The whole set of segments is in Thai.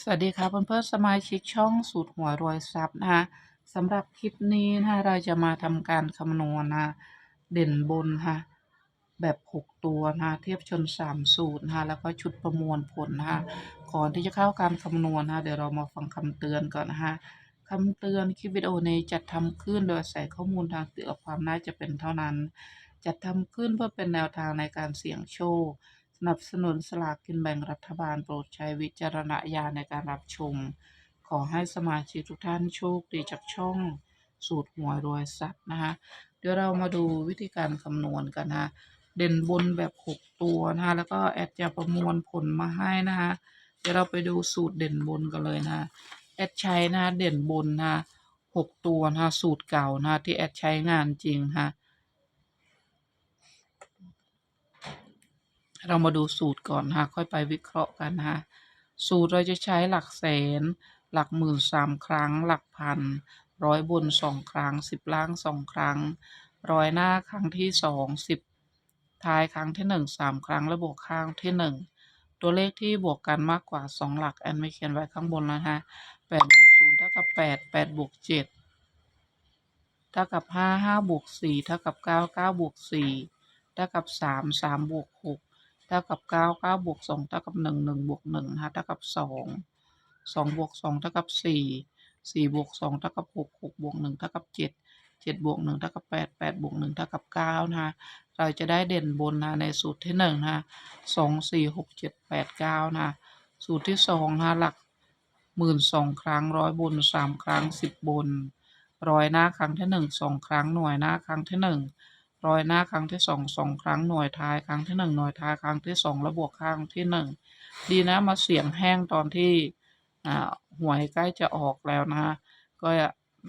สวัสดีค่ะเพื่อนๆสมาชิกช่องสูตรหัวรวยทรัพย์นะคะสำหรับคลิปนี้นะคะเราจะมาทำการคำนวณนะคะเด่นบนนะคะแบบ6ตัวนะคะเทียบชน3สูตรนะคะแล้วก็ชุดประมวลผลนะคะก่อนที่จะเข้าการคำนวณนะคะเดี๋ยวเรามาฟังคำเตือนก่อนนะคะคำเตือนคลิปวิดีโอในจัดทำขึ้นโดยใส่ข้อมูลทางเตือความน่าจะเป็นเท่านั้น จัดทำขึ้นเพื่อเป็นแนวทางในการเสี่ยงโชค นับสนุนสลากกินแบ่งรัฐบาลโปรดใช้วิจารณญาณในการรับชม ขอให้สมาชิกทุกท่านโชคดีจากช่องสูตรหวยรวยทรัพย์นะคะเดี๋ยวเรามาดูวิธีการคำนวณกันนะะเด่นบนแบบ 6 ตัวนะคะแล้วก็แอดจะประมวลผลมาให้นะคะเดี๋ยวเราไปดูสูตรเด่นบนกันเลยนะะแอดใช้นะะเด่นบนนะะหกตัวนะะสูตรเก่านะะที่แอดใช้งานจริงนะคะ เรามาดูสูตรก่อนนะคะค่อยไปวิเคราะห์กันนะคะสูตรเราจะใช้หลักแสน หลักหมื่นสามครั้ง หลักพัน ร้อยบนสองครั้งสิบล่างสองครั้ง ร้อยหน้าครั้งที่สองสิบท้ายครั้งที่หนึ่งสามครั้งและบวกข้างที่หนึ่งตัวเลขที่บวกกันมากกว่าสองหลักแอนไม่เขียนไว้ข้างบนแล้วนะคะแปดบวกศูนย์เท่ากับแปดแปดบวกเจ็ดเท่ากับห้าห้าบวกสี่เท่ากับเก้าเก้าบวกสี่เท่ากับสามสามบวกหก เท่ากับเก้าเก้าบวกสองเท่ากับหนึ่งหนึ่งบวกหนึ่งนะคะเท่ากับสองสองบวกสองเท่ากับสี่สี่บวกสองเท่ากับหกหกบวกหนึ่งเท่ากับเจ็ดเจ็ดบวกหนึ่งเท่ากับแปดแปดบวกหนึ่งเท่ากับเก้านะคะเราจะได้เด่นบนนะในสูตรที่หนึ่งนะสองสี่หกเจ็ดแปดเก้านะสูตรที่สองนะคะหลักหมื่นสองครั้งร้อยบนสามครั้งสิบบนร้อยหน้าครั้งที่หนึ่งสองครั้งหน่วยหน้าครั้งที่หนึ่ง ร้อยหน้าครั้งที่สองสองครั้งหน่วยท้ายครั้งที่หนึ่งหน่วยท้ายครั้งที่สองและบวกข้งที่หนึ่งดีนะมาเสียงแห้งตอนที่หวยใกล้จะออกแล้วนะ ก็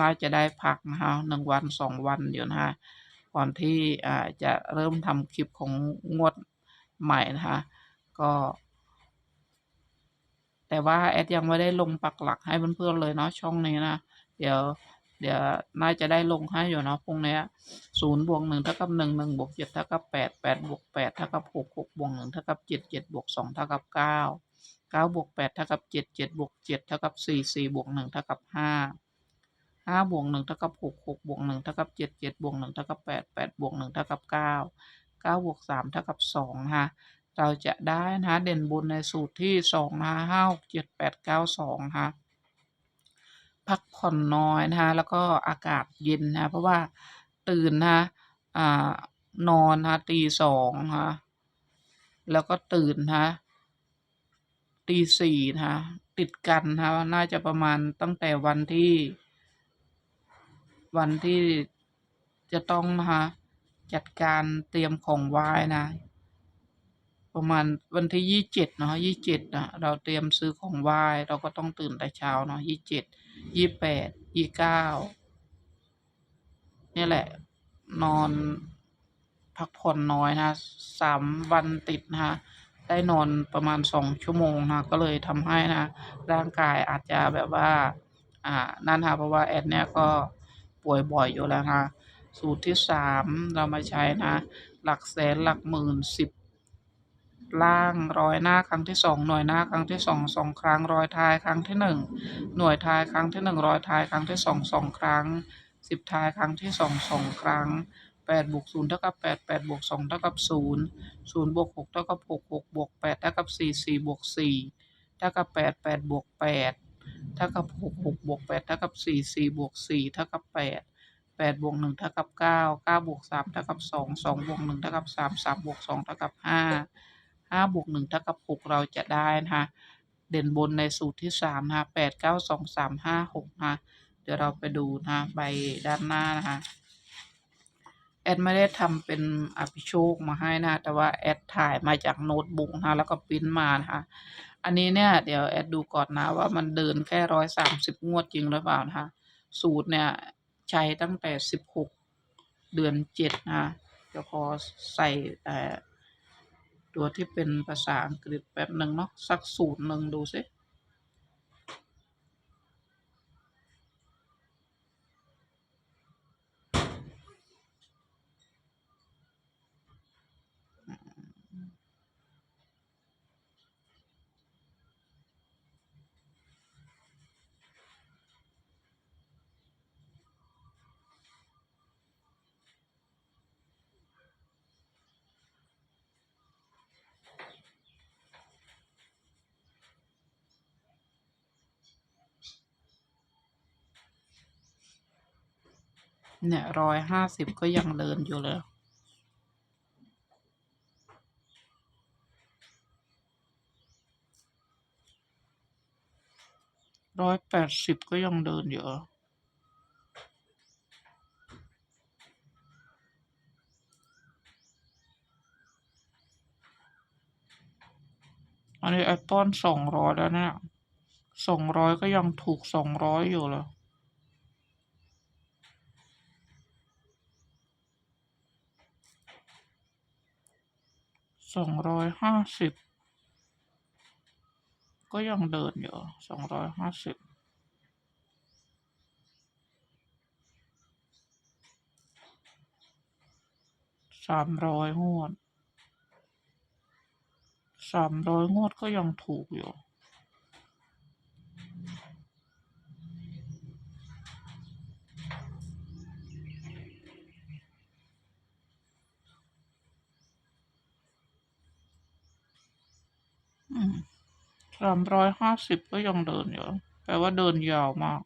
น่าจะได้พักนะฮะหนึ่งวันสองวันอยู่นะฮะก่อนที่จะเริ่มทำคลิปของงวดใหม่นะคะก็แต่ว่าแอดยังไม่ได้ลงปักหลักให้เพื่อนๆเลยเนาะช่องนี้นะ เดี๋ยว เดี๋ยวน่าจะได้ลงให้อยู่เนาะพรุ่งนี้ศูนย์บวกหนึ่งเท่ากับหนึ่งหนึ่งบวกเจ็ดเท่ากับแปดแปดบวกแปดเท่ากับหกหกบวกหนึ่งเท่ากับเจ็ดเจ็ดบวกสองเท่ากับเก้าเก้าบวกแปดเท่ากับเจ็ดเจ็ดบวกเจ็ดเท่ากับสี่สี่บวกหนึ่งเท่ากับห้าห้าบวกหนึ่งเท่ากับหกหกบวกหนึ่งเท่ากับเจ็ดเจ็ดบวกหนึ่งเท่ากับแปดแปดบวกหนึ่งเท่ากับเก้าเก้าบวกสามเท่ากับสองนะเราจะได้นะคะเด่นบนในสูตรที่สองนะห้าหกเจ็ดแปดเก้าสองนะคะ พักผ่อนน้อยนะคะแล้วก็อากาศเย็นนะเพราะว่าตื่นนะอ่านอนนะตีสองนะแล้วก็ตื่นนะตีสี่นะติดกันนะคะน่าจะประมาณตั้งแต่วันที่ วันที่จะต้องนะคะจัดการเตรียมของไหว้นะ ประมาณวันที่ยี่เจ็ดเนาะยี่เจ็ดนะเราเตรียมซื้อของไหว้เราก็ต้องตื่นแต่เช้าเนาะยี่เจ็ดยี่แปดยี่เก้านี่แหละ นอนพักผ่อนน้อยนะสามวันติดนะได้นอนประมาณสองชั่วโมงนะก็เลยทำให้นะ ร่างกายอาจจะแบบว่า อ่านั่นค่ะเพราะว่าแอดเนี่ยก็ป่วยบ่อยอยู่แล้วนะสูตรที่สามเรามาใช้นะ หลักแสนหลักหมื่นสิบ ล่างร้อยหน้าครั้งที่สองหน่วยหน้าครั้งที่สองสองครั้งร้อยท้ายครั้งที่หนึ่งหน่วยท้ายครั้งที่หนึ่งร้อยท้ายครั้งที่สองสองครั้งสิบท้ายครั้งที่สองสองครั้งแปดบวกศูนย์เท่ากับแปดแปดบวกสองเท่ากับศูนย์ศูนย์บวกหกเท่ากับหกหกบวกแปดเท่ากับสี่สี่บวกสี่เท่ากับแปดแปดบวกแปดเท่ากับหกหกบวกแปดเท่ากับสี่สี่บวกสี่เท่ากับแปดแปดบวกหนึ่งเท่ากับเก้าเก้าบวกสามเท่ากับสองสองบวกหนึ่งเท่ากับสามสามบวกสองเท่ากับห้า ห้าบวกหนึ่งเท่ากับหกเราจะได้นะคะเด่นบนในสูตรที่สามนะคะแปดเก้าสองสามห้าหกนะคะเดี๋ยวเราไปดูนะคะใบด้านหน้านะคะแอดไม่ได้ทำเป็นอภิโชคมาให้นะแต่ว่าแอดถ่ายมาจากโน้ตบุ๊กนะคะแล้วก็ปริ้นมานะคะอันนี้เนี่ยเดี๋ยวแอดดูก่อนนะว่ามันเดินแค่ร้อยสามสิบงวดจริงหรือเปล่านะคะสูตรเนี่ยใช้ตั้งแต่สิบหกเดือนเจ็ดนะคะเดี๋ยวพอใส่แตัวที่เป็นภาษาอังกฤษแป๊บหนึ่งเนาะสักสูตรหนึ่งดูสิ เนี่ยร้อยห้าสิบก็ยังเดินอยู่เลยร้อยแปดสิบก็ยังเดินอยู่อันนี้แอปเปิลสองร้อยแล้วเนี่ยสองร้อยก็ยังถูกสองร้อยอยู่เลย สองร้อยห้าสิบก็ยังเดินอยู่สองร้อยห้าสิบสามร้อยงวดสามร้อยงวดก็ยังถูกอยู่ สามร้อยห้าสิบก็ยังเดินอยู่ แปลว่าเดินยาวมาก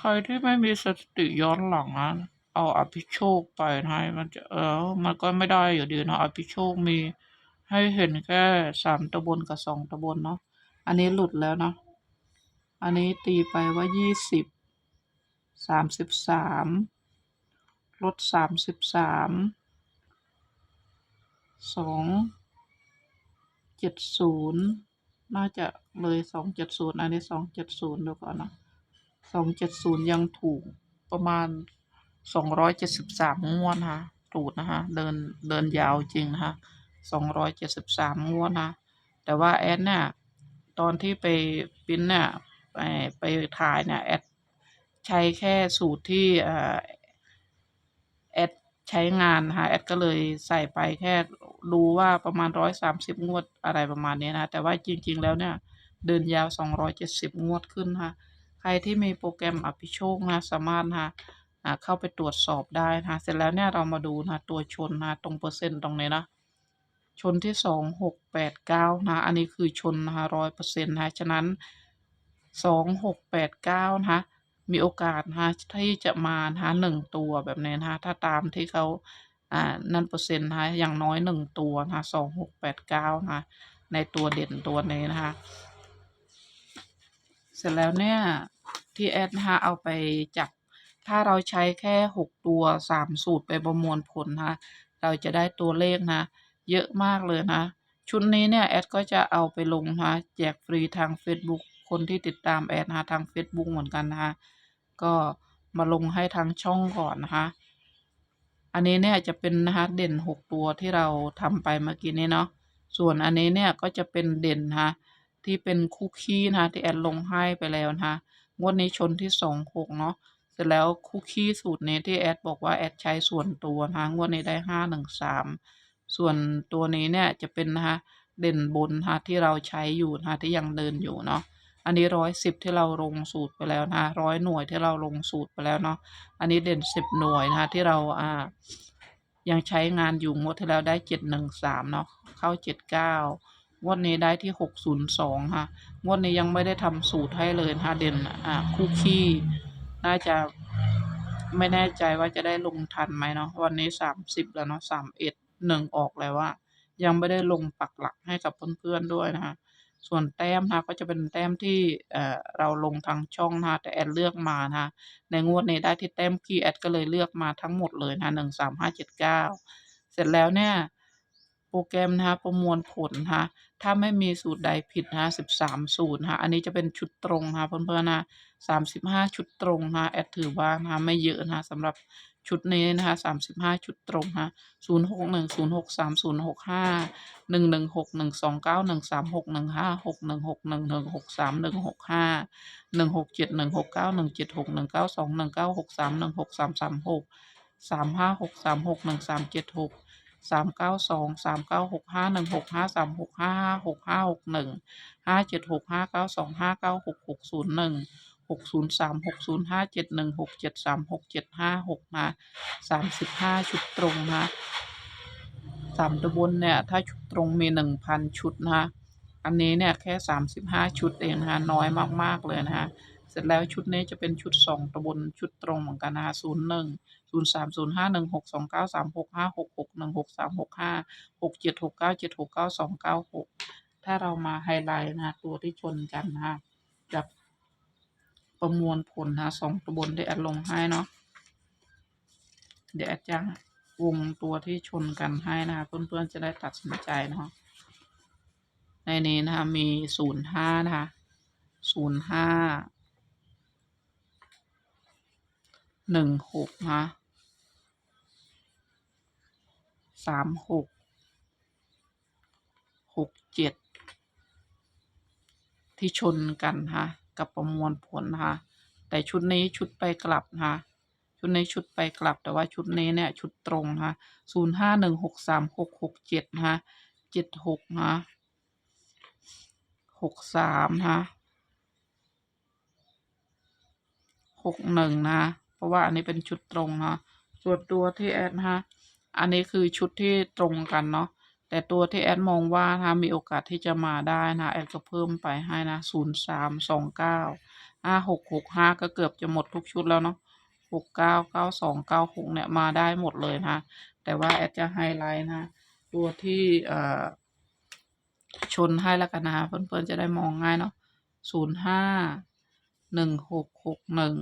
ใครที่ไม่มีสติย้อนหลังนะเอาอภิโชคไปให้มันจะเออ มันก็ไม่ได้อยู่ดีนะอภิโชคมีให้เห็นแค่สามตะบนกับสองตะบนเนาะ อันนี้หลุดแล้วเนาะ อันนี้ตีไปว่ายี่สิบสามสิบสามลดสามสิบสามสองเจ็ดศูนย์น่าจะเลยสองเจ็ดศูนย์อันนี้สองเจ็ดศูนย์ดี๋ยวก่อนนะสองเจ็ดศูนย์ยังถูกประมาณสองร้อยเจ็ดสิบสามงวดนะคะถูกนะคะเดินเดินยาวจริงนะคะสองร้อยเจ็ดสิบสามงวดนะแต่ว่าแอดเนี่ยตอนที่ไปปิ้นเนี่ย ไปไปถ่ายเนี่ยแอดใช้แค่สูตรที่แอดใช้งานนะคะแอดก็เลยใส่ไปแค่ดูว่าประมาณร้อยสามสิบงวดอะไรประมาณนี้นะแต่ว่าจริง ๆ แล้วเนี่ย เดินยาวสองร้อยเจ็ดสิบงวดขึ้นนะคะใครที่มีโปรแกรมอภิโชคนะสามารถนะเข้าไปตรวจสอบได้นะคะเสร็จแล้วเนี่ยเรามาดูนะตัวชนนะตรงเปอร์เซ็นต์ตรงนี้นะชนที่สองหกแปดเก้านะ อันนี้คือชนนะคะร้อยเปอร์เซ็นต์นะฉะนั้น สองหกแปดเก้านะคะมีโอกาสนะคะที่จะมานะคะหนึ่งตัวแบบนี้นะคะถ้าตามที่เขาอ่านั่นเปอร์เซ็นต์นะคะอย่างน้อยหนึ่งตัวนะคะสองหกแปดเก้านะคะในตัวเด่นตัวนี้นะคะ เสร็จแล้วเนี่ยที่แอดนะคะเอาไปจับถ้าเราใช้แค่หกตัวสามสูตรไปประมวลผลนะคะเราจะได้ตัวเลขนะ เยอะมากเลยนะ ชุดนี้เนี่ย แอดก็จะเอาไปลงนะคะแจกฟรีทาง Facebook คนที่ติดตามแอดนะคะทาง Facebook เหมือนกันนะคะก็มาลงให้ทางช่องก่อนนะคะ อันนี้เนี่ยจะเป็นนะคะเด่นหกตัวที่เราทำไปเมื่อกี้นี้เนาะส่วนอันนี้เนี่ยก็จะเป็นเด่นนะคะที่เป็นคุกกี้นะคะที่แอดลงให้ไปแล้วนะคะงวดนี้ชนที่สองหกเนาะเสร็จแล้วคุกกี้สูตรนี้ที่แอดบอกว่าแอดใช้ส่วนตัวนะคะงวดนี้ได้ห้าหนึ่งสามส่วนตัวนี้เนี่ยจะเป็นนะคะเด่นบนนะคะที่เราใช้อยู่นะคะที่ยังเดินอยู่เนาะ อันนี้ร้อยสิบที่เราลงสูตรไปแล้วนะร้อยหน่วยที่เราลงสูตรไปแล้วเนาะอันนี้เด่นสิบหน่วยนะคะที่เราอ่ายังใช้งานอยู่งวดที่แล้วได้เจ็ดหนึ่งสามเนาะเข้าเจ็ดเก้างวดนี้ได้ที่หกศูนย์สองค่ะงวดนี้ยังไม่ได้ทำสูตรให้เลยนะคะเด่นอ่าคุกกี้น่าจะไม่แน่ใจว่าจะได้ลงทันไหมเนาะวันนี้สามสิบแล้วเนาะสามเอ็ดหนึ่งออกแล้วว่า ยังไม่ได้ลงปักหลักให้กับเพื่อนๆด้วยนะคะ ส่วนแต้มนะก็จะเป็นแต้มที่เราลงทางช่องนะแต่แอดเลือกมานะในงวดนี้ได้ที่แต้มคีย์แอดก็เลยเลือกมาทั้งหมดเลยนะหนึ่งสามห้าเจ็ดเก้าเสร็จแล้วเนี่ยโปรแกรมนะประมวลผลนะถ้าไม่มีสูตรใดผิดนะสิบสามสูตรนะอันนี้จะเป็นชุดตรงนะเพื่อนๆนะสามสิบห้าชุดตรงนะแอดถือว่านะไม่เยอะนะสำหรับ ชุดนี้นะคะสามสิบห้าชุดตรงนะคะศูนย์หกหนึ่งศูนย์หกสามศูนย์หกห้าหนึ่งหนึ่งหกหนึ่งสองเก้าหนึ่งสามหกหนึ่งห้าหกหนึ่งหกหนึ่งหนึ่งหกสามหนึ่งหกห้าหนึ่งหกเจ็ดหนึ่งหกเก้าหนึ่งเจ็ดหกหนึ่งเก้าสองหนึ่งเก้าหกสามหนึ่งหกสามสามหกสามห้าหกสามหกหนึ่งสามเจ็ดหกสามเก้าสองสามเก้าหกห้าหนึ่งหกห้าสามหกห้าห้าหกห้าหกหนึ่งห้าเจ็ดหกห้าเก้าสองห้าเก้าหกหกศูนย์หนึ่ง หกศูนย์สามหกศูนย์ห้าเจ็ดหนึ่งหกเจ็ดสามหกเจ็ดห้าหกนะสามสิบห้าชุดตรงนะสามตัวบนเนี่ย ถ้าชุดตรงมีหนึ่งพันชุดนะอันนี้เนี่ยแค่สามสิบห้าชุดเองนะน้อยมากๆเลยนะคะเสร็จแล้วชุดนี้จะเป็นชุดสองตัวบนชุดตรงเหมือนกันนะศูนย์หนึ่งศูนย์สามศูนย์ห้าหนึ่งหกสองเก้าสามหกห้าหกหกหนึ่งหกสามหกห้าหกเจ็ดหกเก้าเจ็ดหกเก้าสองเก้าหกถ้าเรามาไฮไลท์นะตัวที่ชนกันนะคะกับ ประมวลผลนะสองตัวบนที่แอดลงให้เนาะเดี๋ยวแอดจะวงตัวที่ชนกันให้นะคะเพื่อนๆจะได้ตัดสินใจเนาะในนี้นะคะมีศูนย์ห้านะคะศูนย์ห้าหนึ่งหกนะสามหกหกเจ็ดที่ชนกันนะคะ กับประมวลผลนะคะ แต่ชุดนี้ชุดไปกลับนะคะ ชุดนี้ชุดไปกลับแต่ว่าชุดนี้เนี่ยชุดตรงนะคะศูนย์ห้าหนึ่งหกสามหกหกเจ็ดนะคะเจ็ดหกนะคะหกสามนะคะหกหนึ่งนะ เพราะว่าอันนี้เป็นชุดตรงนะส่วนตัวที่แอดนะคะอันนี้คือชุดที่ตรงกันเนาะ แต่ตัวที่แอดมองว่านะมีโอกาสที่จะมาได้นะแอดก็เพิ่มไปให้นะศูนย์สามสองเก้าห้าหกหกห้าก็เกือบจะหมดทุกชุดแล้วเนาะหกเก้าเก้าสองเก้าหกเนี่ยมาได้หมดเลยนะแต่ว่าแอดจะไฮไลท์นะ ตัวที่เอ่อชนให้แล้วกันนะเพื่อนๆจะได้มองง่ายเนาะศูนย์ห้าหนึ่งหกหกหนึ่ง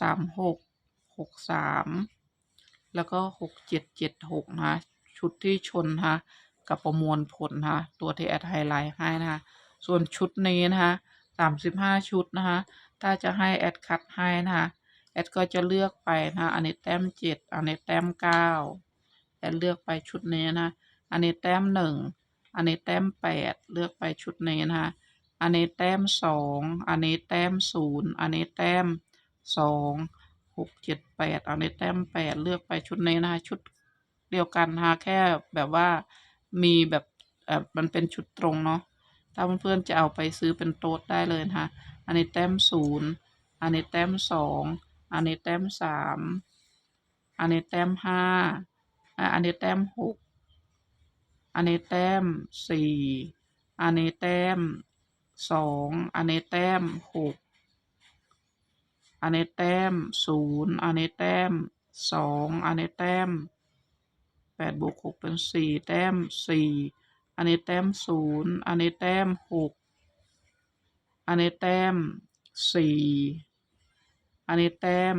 สามหกหกสามแล้วก็หกเจ็ดเจ็ดหกนะ ชุดที่ชนนะคะกับประมวลผลนะคะตัวที่แอดไฮไลท์ให้นะคะส่วนชุดนี้นะคะสามสิบห้าชุดนะคะถ้าจะให้แอดคัดให้นะคะแอดก็จะเลือกไปนะะอันนี้แต้มเจ็ดอันนี้แต้มเก้าแอดเลือกไปชุดนี้นะอันนี้แต้มหนึ่งอันนี้แต้มแปดเลือกไปชุดนี้นะคะอันนี้แต้มสองอันนี้แต้มศูนย์อันนี้แต้มสองหกเจ็ดแปดอันนี้แต้มแปดเลือกไปชุดนี้นะคะชุด เดียวกันนะคะแค่แบบว่ามีแบบมันเป็นชุดตรงเนาะถ้าเพื่อนๆจะเอาไปซื้อเป็นโต๊ดได้เลยนะคะอันนี้แต้มศูนย์อันนี้แต้มสองอันนี้แต้มสามอันนี้แต้มห้าอันนี้แต้มหกอันนี้แต้มสี่อันนี้แต้มสองอันนี้แต้มหกอันนี้แต้มศูนย์อันนี้แต้มสองอันนี้แต้ม แปดบวกหกเป็นสี่แต้มสี่อันนี้แต้มศูนย์อันนี้แต้มหกอันนี้แต้มสี่อันนี้แต้ม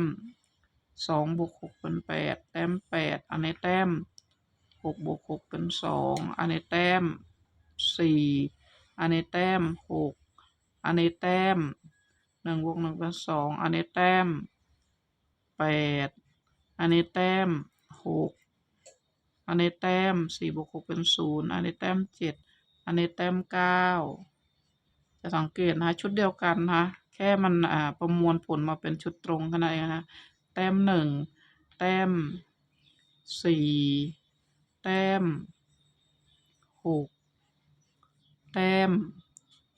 สองบวกหกเป็นแปดแต้มแปดอันนี้แต้มหกบวกหกเป็นสองอันนี้แต้มสี่อันนี้แต้มหกอันนี้แต้มหนึ่งบวกหนึ่งเป็นสองอันนี้แต้มแปดอันนี้แต้มหก อันนี้แต้มสี่บวกหกเป็นศูนย์อันนี้แต้มเจ็ดอันนี้แต้มเก้าจะสังเกตนะคะชุดเดียวกันนะคะแค่มันอ่าประมวลผลมาเป็นชุดตรงขนาดนี้นะคะแต้มหนึ่งแต้มสี่แต้มหกแต้ม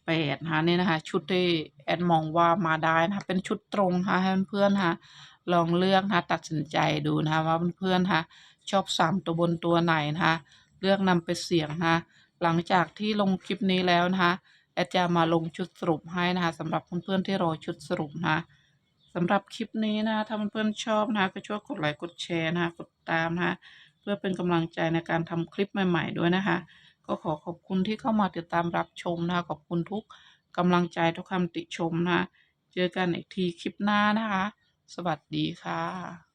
แปดนะนี่นะคะ ชุดที่แอดมองว่ามาได้นะคะเป็นชุดตรงนะคะให้เพื่อนๆนะคะลองเลือกนะคะตัดสินใจดูนะคะว่าเพื่อนๆนะคะ ชอบสามตัวบนตัวไหนนะคะเลือกนำไปเสี่ยงนะคะหลังจากที่ลงคลิปนี้แล้วนะคะแอดจะมาลงชุดสรุปให้นะคะสำหรับเพื่อนๆที่รอชุดสรุปนะคะสำหรับคลิปนี้นะถ้าเพื่อนๆชอบนะคะก็ช่วยกดไลค์กดแชร์นะคะกดตามนะคะเพื่อเป็นกำลังใจในการทำคลิปใหม่ๆด้วยนะคะ ก็ขอขอบคุณที่เข้ามาติดตามรับชมนะคะขอบคุณทุกกำลังใจทุกคำติชมนะคะเจอกันอีกทีคลิปหน้านะคะ สวัสดีค่ะ